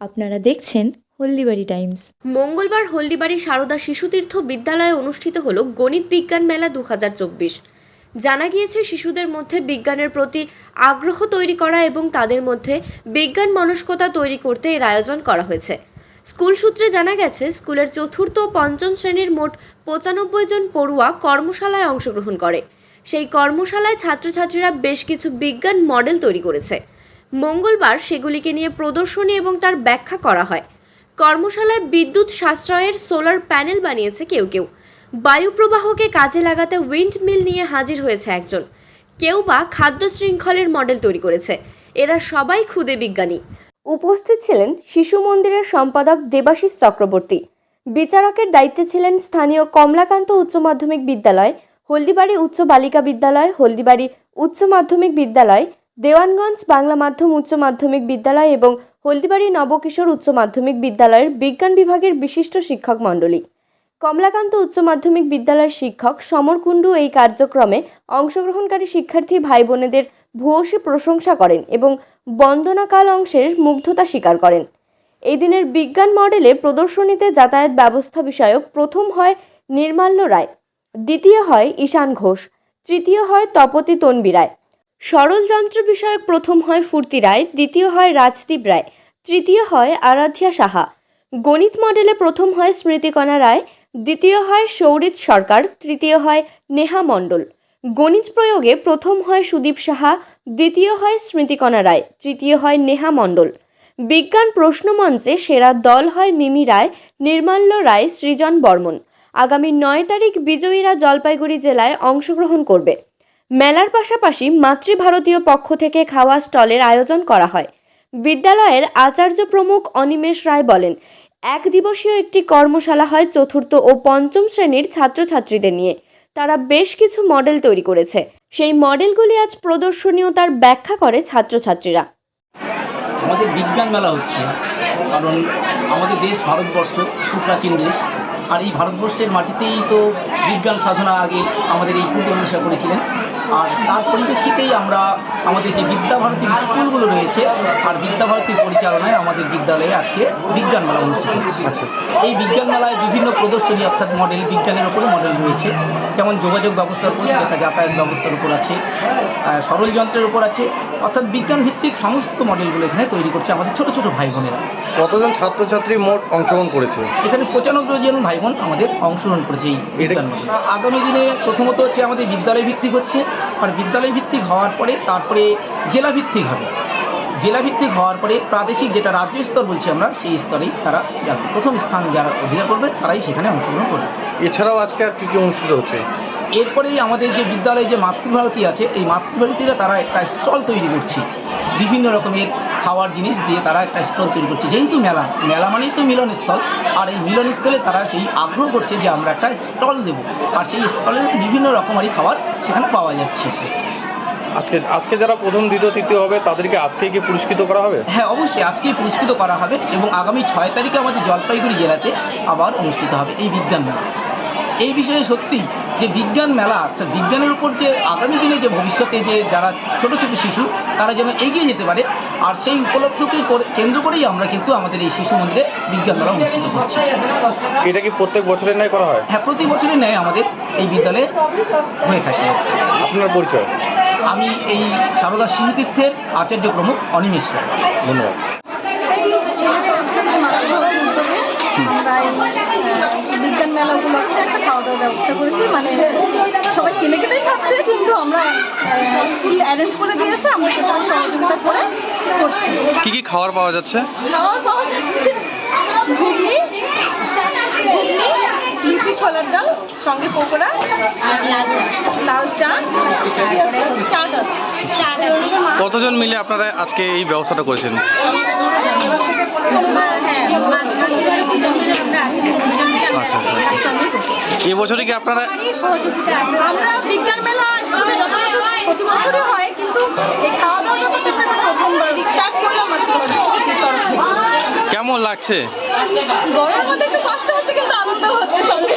আপনারা দেখছেন হলদিবাড়ি টাইমস। মঙ্গলবার হলদিবাড়ি সারদা শিশুতীর্থ বিদ্যালয়ে অনুষ্ঠিত হলো গণিত বিজ্ঞান মেলা দু হাজার চব্বিশ। জানা গিয়েছে, শিশুদের মধ্যে বিজ্ঞানের প্রতি আগ্রহ তৈরি করা এবং তাদের মধ্যে বিজ্ঞান মনস্কতা তৈরি করতে এর আয়োজন করা হয়েছে। স্কুল সূত্রে জানা গেছে, স্কুলের চতুর্থ পঞ্চম শ্রেণির মোট পঁচানব্বই জন পড়ুয়া কর্মশালায় অংশগ্রহণ করে। সেই কর্মশালায় ছাত্রছাত্রীরা বেশ কিছু বিজ্ঞান মডেল তৈরি করেছে। মঙ্গলবার সেগুলিকে নিয়ে প্রদর্শনী এবং তার ব্যাখ্যা করা হয়। কর্মশালায় বিদ্যুৎ সাশ্রয়ের সোলার প্যানেল বানিয়েছে কেউ কেউ। বায়ু প্রবাহকে কাজে লাগাতে উইন্ড মিল নিয়ে হাজির হয়েছে একজন। কেউ বা খাদ্য শৃঙ্খলের মডেল তৈরি করেছে। এরা সবাই ক্ষুদে বিজ্ঞানী। উপস্থিত ছিলেন শিশু মন্দিরের সম্পাদক দেবাশিস চক্রবর্তী। বিচারকের দায়িত্বে ছিলেন স্থানীয় কমলাকান্ত উচ্চ মাধ্যমিক বিদ্যালয়, হলদিবাড়ি উচ্চ বালিকা বিদ্যালয়, হলদিবাড়ি উচ্চ মাধ্যমিক বিদ্যালয় দেওয়ানগঞ্জ বাংলা মাধ্যম উচ্চ মাধ্যমিক বিদ্যালয় এবং হলদিবাড়ি নবকিশোর উচ্চ মাধ্যমিক বিদ্যালয়ের বিজ্ঞান বিভাগের বিশিষ্ট শিক্ষক মণ্ডলী। কমলাকান্ত উচ্চ মাধ্যমিক বিদ্যালয়ের শিক্ষক সমর কুণ্ডু এই কার্যক্রমে অংশগ্রহণকারী শিক্ষার্থী ভাই বোনেদের ভূয়সী প্রশংসা করেন এবং বন্দনাকাল অংশের মুগ্ধতা স্বীকার করেন। এই দিনের বিজ্ঞান মডেলে প্রদর্শনীতে যাতায়াত ব্যবস্থা বিষয়ক প্রথম হয় নির্মাল্য রায়, দ্বিতীয় হয় ঈশান ঘোষ, তৃতীয় হয় তপতি তনবি রায়। সরল যন্ত্র বিষয়ক প্রথম হয় ফুর্তি রায়, দ্বিতীয় হয় রাজদীপ রায়, তৃতীয় হয় আরাধ্যা সাহা। গণিত মডেলে প্রথম হয় স্মৃতিকণা রায়, দ্বিতীয় হয় সৌরিত সরকার, তৃতীয় হয় নেহা মণ্ডল। গণিত প্রয়োগে প্রথম হয় সুদীপ সাহা, দ্বিতীয় হয় স্মৃতিকণা রায়, তৃতীয় হয় নেহা মণ্ডল। বিজ্ঞান প্রশ্নমঞ্চে সেরা দল হয় মিমি রায়, নির্মাল্য রায় সৃজন বর্মন। আগামী নয় তারিখ বিজয়ীরা জলপাইগুড়ি জেলায় অংশগ্রহণ করবে। মেলার পাশাপাশি মাতৃভারতীয় পক্ষ থেকে খাওয়া স্টলের আয়োজন করা হয়। বিদ্যালয়ের আচার্য প্রমুখ অনিমেষ রায় বলেন, এক দিবসীয় একটি কর্মশালা হয় চতুর্থ ও পঞ্চম শ্রেণির ছাত্রছাত্রীদের নিয়ে। তারা বেশ কিছু মডেল তৈরি করেছে। সেই মডেলগুলি আজ প্রদর্শনী ও তার ব্যাখ্যা করে ছাত্রছাত্রীরা। আমাদের বিজ্ঞান মেলা হচ্ছে, কারণ আমাদের দেশ ভারতবর্ষ সুপ্রাচীন দেশ, আর এই ভারতবর্ষের মাটিতেই তো বিজ্ঞান সাধনা আগে আমাদের এই পূর্ব করেছিলেন। আর তার পরিপ্রেক্ষিতেই আমরা আমাদের যে বিদ্যাভারতীর স্কুলগুলো রয়েছে আর বিদ্যাভারতীর পরিচালনায় আমাদের বিদ্যালয়ে আজকে বিজ্ঞান মেলা অনুষ্ঠিত হচ্ছে। এই বিজ্ঞান মেলায় বিভিন্ন প্রদর্শনী অর্থাৎ মডেল বিজ্ঞানের ওপরে মডেল রয়েছে। যেমন যোগাযোগ ব্যবস্থার উপর যেটা যাতায়াত ব্যবস্থার উপর আছে সরল যন্ত্রের উপর আছে অর্থাৎ বিজ্ঞান ভিত্তিক সমস্ত মডেলগুলো এখানে তৈরি করছে আমাদের ছোট ছোট ভাই বোনেরা কতজন ছাত্রছাত্রী মোট অংশগ্রহণ করেছে? এখানে পঁচানব্বই জন ভাই বোন আমাদের অংশগ্রহণ করেছে এই বিজ্ঞান মেলায়। আগামী দিনে প্রথমত হচ্ছে আমাদের বিদ্যালয় ভিত্তিক হচ্ছে আর বিদ্যালয় ভিত্তিক হওয়ার পরে তারপরে জেলা ভিত্তিক হবে। জেলা ভিত্তিক হওয়ার পরে প্রাদেশিক যেটা রাজ্য স্তর বলছি আমরা সেই স্তরেই তারা যাবে। প্রথম স্থান যারা অধিকার করবে তারাই সেখানে অংশগ্রহণ করবে। এছাড়াও আজকে আর কী কী অনুষ্ঠিত হচ্ছে? এরপরেই আমাদের যে বিদ্যালয়ে যে মাতৃভারতী আছে এই মাতৃভারতীরা তারা একটা স্টল তৈরি করছে। বিভিন্ন রকমের খাওয়ার জিনিস দিয়ে তারা একটা স্টল তৈরি করছে। যেহেতু মেলা মেলা মানেই তো মিলনস্থল। আর এই মিলনস্থলে তারা সেই আগ্রহ করছে যে আমরা একটা স্টল দেবো। আর সেই স্টলে বিভিন্ন রকমারি খাবার সেখানে পাওয়া যাচ্ছে। আজকে আজকে যারা প্রথম দ্বিতীয় তৃতীয় হবে তাদেরকে আজকে কি পুরস্কৃত করা হবে? হ্যাঁ অবশ্যই আজকেই পুরস্কৃত করা হবে এবং আগামী ছয় তারিখে আমাদের জলপাইগুড়ি জেলাতে আবার অনুষ্ঠিত হবে এই বিজ্ঞান মেলা। এই বিষয়ে সত্যি যে বিজ্ঞান মেলা অর্থাৎ বিজ্ঞানের উপর যে আগামী দিনে যে ভবিষ্যতে যে যারা ছোট ছোট শিশু তারা যেন এগিয়ে যেতে পারে আর সেই উপলব্ধকে করে- কেন্দ্র করেই আমরা কিন্তু আমাদের এই শিশু মন্দিরে বিজ্ঞান মেলা অনুষ্ঠিত করছি। এটা কি প্রত্যেক বছরের ন্যায় করা হয়? হ্যাঁ প্রতি বছরের ন্যায় আমাদের এই বিদ্যালয়ে হয়ে থাকে। আপনার পরিচয়? আমি এই সারদা শিশু তীর্থের আচার্য প্রমুখ অনিমেষ রায়। ধন্যবাদ। বিজ্ঞান মেলা উপলক্ষে একটা খাওয়া দাওয়ার ব্যবস্থা করেছি মানে সবাই কিনে কিনেই খাচ্ছে কিন্তু আমরা স্কুল অ্যারেঞ্জ করে দিয়েছে আমরা সেটা সহযোগিতা করে করছি কি কি খাবার পাওয়া যাচ্ছে খাওয়ার পাওয়া যাচ্ছে ঘুগনি ঘুগনি লুচি ছোলার ডাল সঙ্গে পকোড়া আর লাল লাল চা চাট আছে কতজন মিলে আপনারা আজকে এই ব্যবস্থাটা করেছেন আচ্ছা, আচ্ছা, আচ্ছা। এবছরে কি আপনারা আমরা বিজ্ঞান মেলা স্কুলে যত বছর প্রতি বছরই হয় কিন্তু এই খাওয়া দাওয়াটা প্রথমবার স্টার্ট করলাম আর কি স্কুলের তরফ থেকে। কেমন লাগছে? গরমের মধ্যে একটু কষ্ট হচ্ছে কিন্তু আনন্দ হচ্ছে সঙ্গে।